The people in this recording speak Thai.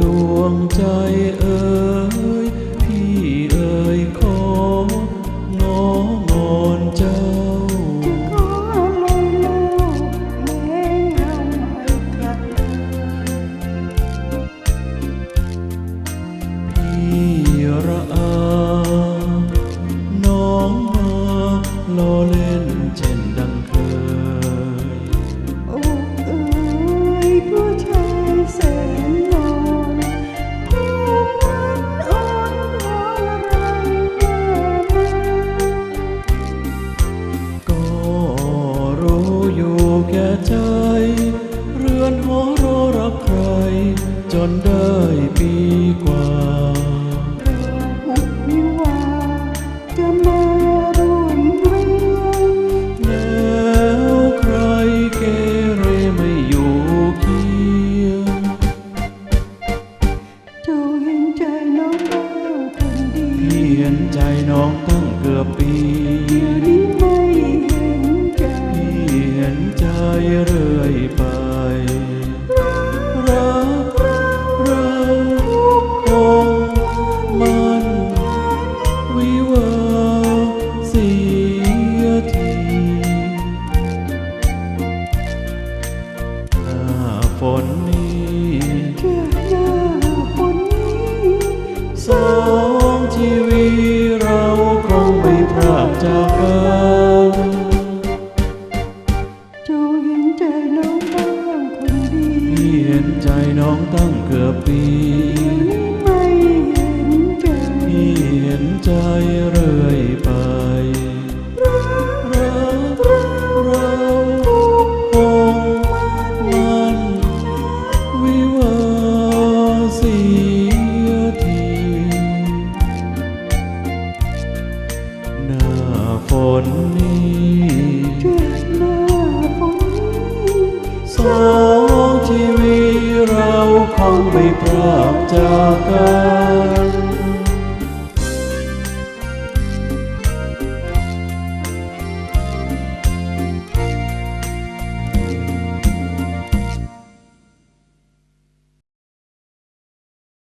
ดวงใจเอ๋ย เรือนหอรอรักใคร จนได้ปีกว่า องตั้งเกือบปีไม่เห็นใจเห็นใจเรื่อยไปเราคงมั่นวิวาสีทีน้าฝนนี้สองชีวิต องไม่พรากจากกัน